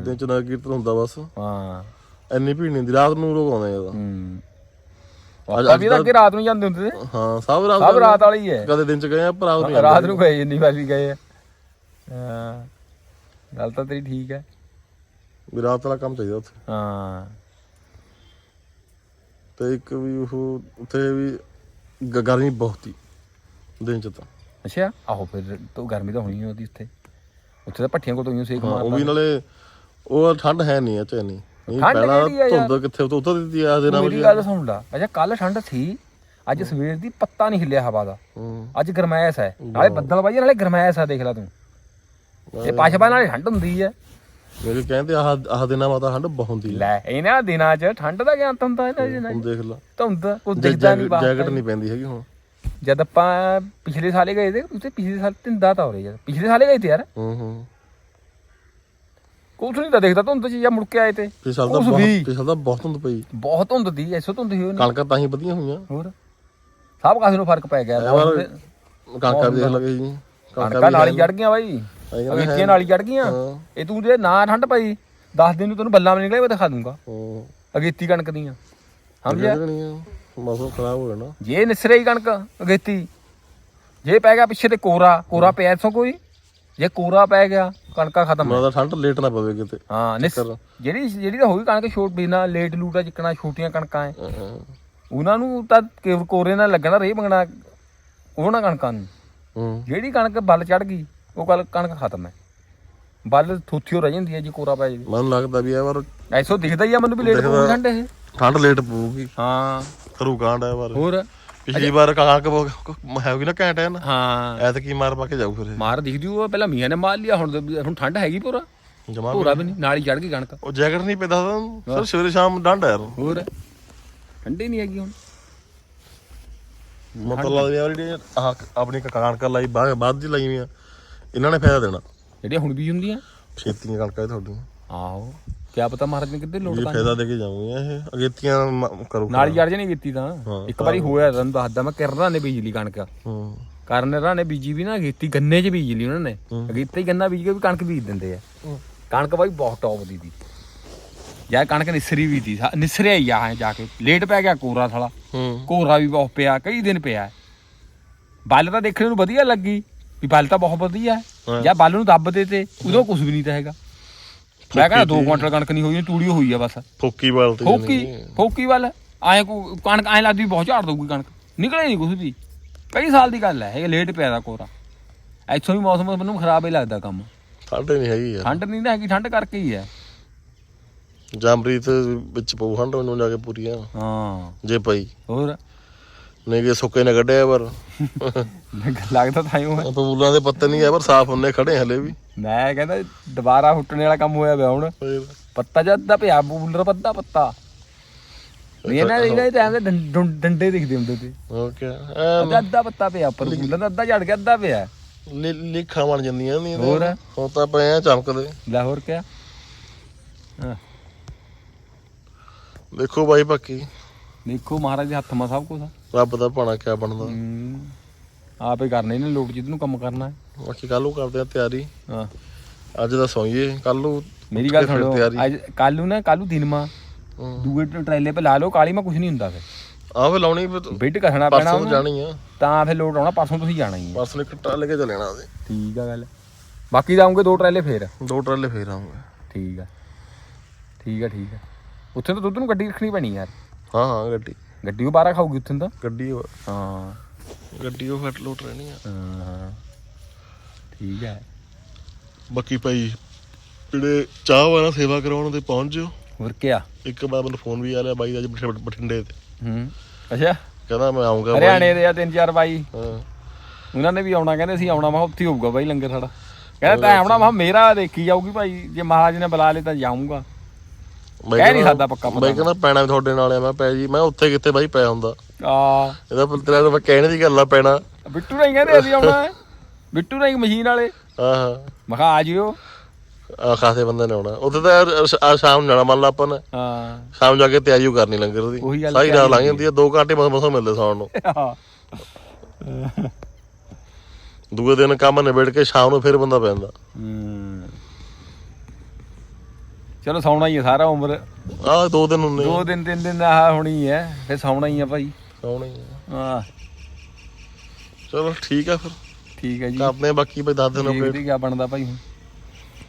ਦਿਨ ਚ ਨਗਰ ਕੀਰਤਨ ਹੁੰਦਾ ਬਸ। ਹਾਂ। ਇੰਨੀ ਭੀੜ ਨਹੀਂ ਹੁੰਦੀ ਰਾਤ ਨੂੰ ਲੋਕ ਆਉਂਦੇ ਆ। ਹੂੰ। ਆਪਾਂ ਵੀ ਤਾਂ ਅੱਗੇ ਰਾਤ ਨੂੰ ਜਾਂਦੇ ਹੁੰਦੇ ਤੇ। ਹਾਂ ਸਭ ਰਾਤ ਸਭ ਰਾਤ ਵਾਲੀ ਹੈ। ਕਦੇ ਦਿਨ ਚ ਗਏ ਆ ਪਰ ਰਾਤ ਨੂੰ ਰਾਤ ਨੂੰ ਗਏ ਜਿੰਨੀ ਵਾਰ ਵੀ ਗਏ ਆ। ਹਾਂ ਗੱਲ ਤਾਂ ਤੇਰੀ ਠੀਕ ਹੈ। ਵੀ ਰਾਤ ਵਾਲਾ ਕੰਮ ਚਾਹੀਦਾ ਉੱਥੇ। ਹਾਂ। ਤੇ ਇੱਕ ਵੀ ਉਹ ਉੱਥੇ ਵੀ ਗਰਮੀ ਬਹੁਤ ਹੀ ਦਿਨ ਚ ਤਾਂ। ਅੱਛਾ ਆਹੋ ਫਿਰ ਤੋਂ ਗਰਮੀ ਤਾਂ ਹੋਣੀ ਉਹਦੀ ਉੱਥੇ। ਉੱਥੇ ਤਾਂ ਭੱਠੀਆਂ ਕੋ ਤੋਂ ਸੇਕ ਹਾਂ, ਉਹ ਮਾਰਦਾ ਵੀ ਨਾਲੇ ਉਹ ਠੰਡ ਹੈ ਨਹੀਂ ਨਹੀਂ ਨਹੀਂ। ਠੰਡ ਪਹਿਲਾਂ ਕਿਹੜੀ ਆ ਯਾਰ? ਧੁੰਦ ਕਿੱਥੇ ਉੱਥੇ ਉੱਥੇ ਦਿੱਤੀ ਆ ਦਿਨਾਂ ਮੇਰੀ ਵਿੱਚ ਗੱਲ ਸੁਣ ਲਾ। ਅੱਛਾ ਕੱਲ ਠੰਡ ਸੀ ਅੱਜ ਸਵੇਰ ਦੀ ਪੱਤਾ ਨਹੀਂ ਹਿੱਲਿਆ ਹਵਾ ਦਾ। ਹੂੰ। ਅੱਜ ਗਰਮੈਸ਼ ਹੈ। ਨਾਲੇ ਬੱਦਲ ਵਾਈ ਨਾਲੇ ਗਰਮੈਸ਼ ਹੈ ਦੇਖ ਲੈ ਤੂੰ। ਇਹ ਪਾਸ਼ਪਾ ਨਾਲੇ ਠੰਡ ਹੁੰਦੀ ਹੈ ਮੇਰੇ ਕਹਿੰਦੇ ਆਹ ਆਹ ਦਿਨਾਂ ਮਾਤਾ ਠੰਡ ਬਹੁਤ ਹੁੰਦੀ ਹੈ ਲੈ ਇਹਨਾਂ ਦਿਨਾਂ 'ਚ ਠੰਡ ਦਾ ਗਿਆਨ ਹੁੰਦਾ ਇਹਨਾਂ ਦਿਨਾਂ 'ਚ? ਹੁਣ ਦੇਖ ਲਾ। ਧੁੰਦ ਉਹ ਜੈ- ਦਿਖਦਾ ਨਹੀਂ ਜੈਕਟ ਬਾਹਰ। ਜੈਕਟ ਨਹੀਂ ਪੈਂਦੀ ਹੈਗੀ ਹੁਣ। ਜਦ ਆਪਾਂ ਪਿਛਲੇ ਸਾਲੇ ਗਏ ਤੇ ਉੱਥੇ ਪਿਛਲੇ ਸਾਲ ਤਿੰਦਾ ਤਾਂ ਹੋ ਰਹੀ ਪਿਛਲੇ ਸਾਲੇ ਗਏ ਤੇ ਯਾਰ। ਹੂੰ ਹੂੰ। ਕੁਛ ਨਹੀਂ ਤਾਂ ਦੇਖਦਾ ਧੁੰਦ 'ਚ ਜਾਂ ਮੁੜ ਕੇ ਆਏ ਤੇ। ਪਿਛਲੇ ਉਸ ਬਹੁਤ ਵੀ। ਪਿਛਲੇ ਤਾਂ ਬਹੁਤ ਧੁੰਦ ਪਈ। ਬਹੁਤ ਧੁੰਦ ਦੀ ਐਸੋ ਧੁੰਦ ਹੋਈ ਉਹਨੇ ਕਣਕਾਂ ਤਾਂ ਹੀ ਵਧੀਆਂ ਹੋਈਆਂ। ਹੋਰ? ਸਭ ਕਾਸੇ ਨੂੰ ਫ਼ਰਕ ਪੈ ਗਿਆ। ਕਣਕਾਂ ਵੀ ਦੇਖ ਲਗੇ ਜੀ। ਕਣਕਾਂ ਨਾਲ ਹੀ ਚੜ ਗਈਆਂ ਬਾਈ। ਕਹਿੰਦੇ ਅਗੇਤੀਆਂ ਨਾਲ ਹੀ ਚੜ ਗਈਆਂ। ਹਾਂ। ਇਹ ਤੂੰ ਜੇ ਨਾ ਠੰਡ ਪਈ 10 ਦਿਨ ਨੂੰ ਤੈਨੂੰ ਬੱਲਾ ਵੀ ਨਿਕਲੇ ਮੈਂ ਦਿਖਾ ਦੂੰਗਾ। ਹੂੰ। ਅਗੇਤੀ ਕਣਕ ਦੀਆਂ। ਸਮਝਿਆ? ਮੌਸਮ ਖਰਾਬ ਹੋ ਜਾਣਾ ਜੇ ਨਿਸਰੇ ਹੀ ਕਣਕ ਅਗੇਤੀ ਜੇ ਪੈ ਗਿਆ ਪਿੱਛੇ ਤੇ ਕੋਰਾ ਕੋਰਾ ਪਿਆ ਇੱਥੋਂ ਕੋਈ। ਜੇ ਕੋਰਾ ਪੈ ਗਿਆ ਕਣਕਾਂ ਖਤਮ ਮੈਨੂੰ ਤਾਂ ਠੰਡ ਲੇਟ ਨਾ ਪਵੇ ਕਿਤੇ। ਹਾਂ ਚੱਕਰ। ਜਿਹੜੀ ਜਿਹੜੀ ਤਾਂ ਹੋਈ ਕਣਕ ਛੋਟ ਬਿਨਾ ਲੇਟ ਲੂਟਾ ਜਿੱਕਣਾ ਛੋਟੀਆਂ ਕਣਕਾਂ ਐ। ਹਾਂ, ਹਾਂ। ਉਹਨਾਂ ਨੂੰ ਤਾਂ ਕੇ- ਕੋਰੇ ਨਾਲ ਲੱਗਣਾ ਰੇ ਮੰਗਣਾ ਉਹਨਾਂ ਕਣਕਾਂ ਨੂੰ। ਹੂੰ। ਜਿਹੜੀ ਕਣਕ ਬੱਲ ਚੜ ਗਈ ਉਹ ਕੱਲ ਕਣਕ ਖਤਮ ਹੈ ਬੱਲ ਥੋਥੀਓ ਰਹਿ ਜਾਂਦੀ ਹੈ ਜੇ ਕੋਰਾ ਪੈ ਜਾਵੇ। ਮੈਨੂੰ ਲੱਗਦਾ ਵੀ ਇਹ ਵਾਰ ਐਸੋ ਦਿਖਦਾ ਹੀ ਆ ਮੈਨੂੰ ਵੀ ਲੇਟ ਪਊਗੀ ਠੰਡ ਇਹ। ਠੰਡ ਲੇਟ ਪਊਗੀ। ਹਾਂ। ਕਰੂ ਕਾਂਡ ਹੈ ਵਾਰ ਹੋਰ? ਪਿਛਲੀ ਵਾਰ ਕਣਕ ਹੈਗੀ ਨਾ ਘੈਂਟ ਹੈ ਨਾ। ਹਾਂ। ਐਤਕੀ ਮਾਰ ਪਾ ਕੇ ਜਾਊ ਫਿਰ ਮਾਰ ਦਿਖਦੀ ਉਹ ਪਹਿਲਾਂ ਮੀਆਂ ਨੇ ਮਾਰ ਲਿਆ ਹੁਣ ਹੁਣ ਠੰਡ ਹੈਗੀ ਪੂਰਾ। ਜਮਾ ਪੂਰਾ ਵੀ ਨਹੀਂ। ਨਾਲ ਹੀ ਚੜ ਗਈ ਕਣਕ। ਉਹ ਜੈਕਟ ਨਹੀਂ ਪੈਦਾ ਸਰ ਸਵੇਰੇ ਸ਼ਾਮ ਡੰਡ ਹੈ ਹੋਰ? ਠੰਡੀ ਨਹੀਂ ਹੈਗੀ ਹੁਣ। ਮਤਲਬ ਜਿਹੜੀ ਆਪਣੀ ਕਣਕ ਲਾਈ ਬਾਅਦ ਦੀ ਲਾਈ ਹੋਈ ਆ ਇਹਨਾਂ ਨੇ ਫਾਇਦਾ ਦੇਣਾ। ਜਿਹੜੀਆਂ ਹੁਣ ਵੀ ਹੁੰਦੀਆਂ। ਛੇਤੀਆਂ ਕਣਕਾਂ ਤੁਹਾਡੀਆਂ ਆਹੋ। ਕਿਆ ਪਤਾ ਮਹਾਰਾਜ ਨੇ ਲੋਟ ਇਹ ਤਾਂ ਫਾਇਦਾ ਦੇ ਕੇ ਜਾਊਂਗੀਆਂ ਇਹ ਅਗੇਤੀਆਂ ਮ- ਕਰੂ ਨਾਲ ਚੜ ਜਾਣੀ ਕੀਤੀ ਤਾਂ। ਹਾਂ, ਇੱਕ ਵਾਰੀ ਹੋਇਆ ਤੁਹਾਨੂੰ ਦੱਸਦਾ ਮੈਂ ਕਿਰਨਾਂ ਨੇ ਬਿਜਲੀ ਕਣਕ। ਹੂੰ। ਕਰਨ ਰਾਂ ਨੇ ਬੀਜੀ ਵੀ ਨਾ ਅਗੇਤੀ ਗੰਨੇ 'ਚ ਬੀਜ ਲਈ ਉਹਨਾਂ ਨੇ। ਅਗੇਤੀ ਗੰਨਾ ਬੀਜ ਕੇ ਵੀ ਕਣਕ ਬੀਜ ਦਿੰਦੇ ਆ। ਕਣਕ ਬਾਈ ਬਹੁਤ ਟੌਪ ਦੀ ਦੀ ਯਾਰ ਕਣਕ ਨਿਸਰੀ ਵੀ ਦੀ ਨਿਸਰਿਆ ਹੀ ਆ ਜਾ ਕੇ। ਲੇਟ ਪੈ ਗਿਆ ਕੋਰਾ ਹੂੰ। ਕੋਰਾ ਵੀ ਬਹੁਤ ਪਿਆ ਕਈ ਦਿਨ ਪਿਆ। ਬੱਲ ਤਾਂ ਦੇਖਣ ਨੂੰ ਵਧੀਆ ਲੱਗੀ ਵੀ ਬੱਲ ਤਾਂ ਬਹੁਤ ਵਧੀਆ। ਹਾਂ। ਜਾਂ ਬੱਲ ਨੂੰ ਦੱਬ ਦੇ ਤੇ ਉਦੋਂ ਕੁਝ ਵੀ ਨਹੀਂ ਤਾਂ ਹੈਗਾ। ਮੈਂ ਕਹਿੰਦਾ 2 ਕੁਇੰਟਲ ਕਣਕ ਨਹੀਂ ਹੋਈ ਤੂੜੀ ਹੋਈ ਆ ਬਸ। ਫੋਕੀ ਵਾਲ ਤੇ ਫੋਕੀ ਫੋਕੀ ਵੱਲ। ਆਏ ਕੋ ਕਣਕ ਐ ਲੱਗਦੀ ਬਹੁਤ ਝਾੜ ਦਊਗੀ ਕਣਕ। ਨਿਕਲੇ ਨਹੀਂ ਕੁਝ ਵੀ। ਕਈ ਸਾਲ ਦੀ ਗੱਲ ਹੈ ਇਹ ਲੇਟ ਪਿਆ ਦਾ ਕੋਰਾ। ਇੱਥੋਂ ਵੀ ਮੌਸਮ ਮੈਨੂੰ ਖਰਾਬ ਹੀ ਲੱਗਦਾ ਕੰਮ। ਠੰਡ ਨਹੀਂ ਹੈਗੀ ਯਾਰ। ਠੰਡ ਨਹੀਂ ਨਾ ਹੈਗੀ ਠੰਡ ਕਰਕੇ ਹੀ ਹੈ। ਜੰਬਰੀਤ ਵਿੱਚ ਪਊ ਠੰਡ ਮੈਨੂੰ ਜਾ ਕੇ ਪੂਰੀਆਂ। ਹਾਂ। ਜੇ ਪਈ। ਹੋਰ? ਨਹੀਂ ਕਿ ਸੁੱਕੇ ਨੇ ਕੱਢਿਆ ਪਰ। *laughs* ਲੱਗਦਾ ਤਾਂ ਹੈ ਫੂਲਾਂ ਦੇ ਪੱਤੇ ਨਹੀਂ ਆ ਪਰ ਸਾਫ਼ ਹੁੰਨੇ ਖੜੇ ਹਲੇ ਵੀ। ਮੈਂ ਕਹਿੰਦਾ ਦੁਬਾਰਾ ਹੁੱਟਣੇ ਵਾਲਾ ਕੰਮ ਹੋਇਆ ਪਿਆ ਹੁਣ। ਪੱਤਾ ਜਦ ਦਾ ਪਿਆ ਬੂਲਰ ਪੱਤਾ ਪੱਤਾ। ਨਾ ਇਹਨਾਂ ਦੇ ਟਾਈਮ ਦੇ ਡੰਡੇ ਦਿਖਦੇ ਹੁੰਦੇ ਤੇ ਓਕੇ ਅੱਧਾ ਪੱਤਾ ਪਿਆ ਉੱਪਰ ਬੂਲਰ ਦਾ ਅੱਧਾ ਝੜ ਗਿਆ ਅੱਧਾ ਪਿਆ। ਲਿਖਾਂ ਬਣ ਜਾਂਦੀਆਂ ਨਹੀਂ ਹੋਰ? ਹੁਣ ਤਾਂ ਪਏ ਆ ਚਮਕਦੇ। ਲੈ ਹੋਰ ਕਿਆ? ਦੇਖੋ ਬਾਈ ਬਾਕੀ ਦੇਖੋ ਮਹਾਰਾਜ ਦੇ ਹੱਥ ਮਾ ਸਭ ਕੁਝ ਰੱਬ ਦਾ ਭਾਣਾ ਕਿਆ ਬਣਦਾ। ਆਪੇ ਕਰਨੇ ਨੇ ਲੋਟ ਜਿੱਦ ਨੂੰ ਕੰਮ ਕਰਨਾ। ਹੈ ਬਾਕੀ ਕੱਲ ਨੂੰ ਕਰਦੇ ਆ ਤਿਆਰੀ। ਹਾਂ। ਅੱਜ ਦਾ ਸੌਈਏ। ਕੱਲ ਨੂੰ ਮੇਰੀ ਗੱਲ ਸੁਣੋ। ਅੱਜ ਕੱਲ ਨੂੰ ਨਾ ਕੱਲ ਨੂੰ ਦਿਨ ਮਾ। ਦੂਏ ਟਰੇਲੇ 'ਤੇ ਲਾ ਲਓ ਕਾਲੀ ਮਾ ਕੁਝ ਨਹੀਂ ਹੁੰਦਾ ਫਿਰ। ਆਹ ਫੇ ਲਾਉਣੀ ਤੂੰ। ਬਿੱਡ ਕਸਣਾ ਪੈਣਾ ਪਰਸੋਂ ਜਾਣੀ ਆ। ਤਾਂ ਫਿਰ ਲੋਟ ਆਉਣਾ ਪਰਸੋਂ ਤੁਸੀਂ ਜਾਣਾ ਹੀ ਹੈ ਪਰਸੋਂ ਇੱਕ ਟਰਾਲੇ ਕੇ ਚੱਲਣਾ ਉਹਦੇ ਠੀਕ ਆ ਗੱਲ। ਬਾਕੀ ਜਾਉਂਗੇ ਦੋ ਟਰੇਲੇ ਫੇਰ। ਦੋ ਟਰਾਲੇ ਫੇਰ ਆਉਂਗੇ ਠੀਕ ਆ। ਠੀਕ ਆ ਠੀਕ ਆ। ਉੱਥੇ ਤਾਂ ਦੁੱਧ ਨੂੰ ਗੱਡੀ ਰੱਖਣੀ ਪੈਣੀ ਯਾਰ। ਹਾਂ ਹਾਂ ਗੱਡੀ। ਗੱਡੀ ਉਹ ਬਾਹਰ ਖਾਊਗੀ ਉੱਥੇ ਤਾਂ। ਗੱਡੀ ਹਾਂ। ਗੱਡੀ ਉਹ ਫਿਰ ਲੋਟ ਰਹਿਣੀ ਆ। ਹਾਂ। ਠੀਕ ਹੈ। ਬਾਕੀ ਭਾਈ ਜਿਹੜੇ ਚਾਹ ਵਾਲਾ ਸੇਵਾ ਕਰਾਉਣ ਦੇ ਪਹੁੰਚ ਜਿਓ। ਹੋਰ ਕਿਆ? ਇੱਕ ਵਾਰ ਮੈਨੂੰ ਫੋਨ ਵੀ ਆ ਰਿਹਾ ਬਾਈ ਦਾ ਅੱਜ ਬਠਿ- ਬਠਿੰਡੇ ਤੇ। ਹੂੰ ਅੱਛਾ? ਕਹਿੰਦਾ ਮੈਂ ਆਉਂਗਾ ਹਰਿਆਣੇ ਦੇ ਆ ਤਿੰਨ ਚਾਰ ਬਾਈ। ਹਾਂ। ਉਹਨਾਂ ਨੇ ਵੀ ਆਉਣਾ ਕਹਿੰਦੇ ਅਸੀਂ ਆਉਣਾ ਮੈਂ ਉੱਥੇ ਹੀ ਹੋਊਗਾ ਬਾਈ ਲੰਗਰ ਸਾਡਾ। ਕਹਿੰਦਾ ਤਾਂ ਆਉਣਾ ਮੈਂ ਮੇਰਾ ਦੇਖੀ ਜਾਊਗੀ ਭਾਈ ਜੇ ਮਹਾਰਾਜ ਨੇ ਬੁਲਾ ਲੇ ਤਾਂ ਜਾਊਂਗਾ। ਬਾਈ ਕਹਿ ਨਹੀਂ ਸਕਦਾ ਪੱਕਾ ਪਤਾ ਕਹਿੰਦਾ ਪੈਣਾ ਵੀ ਤੁਹਾਡੇ ਨਾਲ ਆ ਮੈਂ ਪੈ ਜੀ ਮੈਂ ਉੱਥੇ ਕਿੱਥੇ ਬਾਈ ਪੈ ਹੁੰਦਾ। ਆ ਇਹਦਾ ਪ- ਤੇਰਾ ਤਾਂ ਕਹਿਣ ਦੀ ਗੱਲ ਆ ਪੈਣਾ। ਬਿੱਟੂ ਨਹੀਂ ਕਹਿੰਦੇ ਅਸੀਂ ਆਉਣਾ। ਹੈ। ਬਿੱਟੂ ਨਹੀਂ ਮਸ਼ੀਨ ਵਾਲੇ। ਆਹ। ਮੈਂ ਕਿਹਾ ਆ ਜਿਓ। ਆ ਖਾਸੇ ਬੰਦੇ ਨੇ ਆਉਣਾ। ਉੱਥੇ ਤਾਂ ਯਾਰ ਸ਼- ਸ਼ਾਮ ਨੂੰ ਜਾਣਾ ਮੰਨ ਲਾ ਆਪਾਂ ਨੇ। ਹਾਂ। ਸ਼ਾਮ ਜਾ ਕੇ ਤਿਆਰੀ ਓ ਕਰਨੀ ਲੰਗਰ ਦੀ। ਉਹੀ ਗੱਲ ਸਾਰੀ ਰਾਤ ਤਿਆਰੀ ਲੰਘ ਜਾਂਦੀ ਆ 2 ਘੰਟੇ ਮਸਾਂ ਮਸਾਂ ਮਿਲਦੇ ਸੌਣ ਨੂੰ। ਹਾਂ। ਦੂਏ ਦਿਨ ਕੰਮ ਨਿਬੇੜ ਕੇ ਸ਼ਾਮ ਨੂੰ ਫਿਰ ਬੰਦਾ ਪੈਂਦਾ ਹੂੰ। ਚਲੋ ਸੌਣਾ ਹੀ ਹੈ ਸਾਰਾ ਉਮਰ। ਆਹ ਦੋ ਦਿਨ ਹੁੰਨੇ ਦੋ ਦਿਨ ਤਿੰਨ ਦਿਨ ਆਹ ਹੋਣੀ ਹੈ ਫਿਰ ਸੌਣਾ ਹੀ ਆ ਭਾਈ। ਸੌਣੇ ਹੀ ਆ। ਹਾਂ। ਚਲੋ ਠੀਕ ਆ ਫਿਰ। ਠੀਕ ਹੈ ਜੀ। ਕਰਦੇ ਆ ਬਾਕੀ ਬਈ ਦੱਸ ਦੇਖਦੇ ਅਪਡੇਟ ਕੀ ਬਣਦਾ ਭਾਈ ਹੁਣ?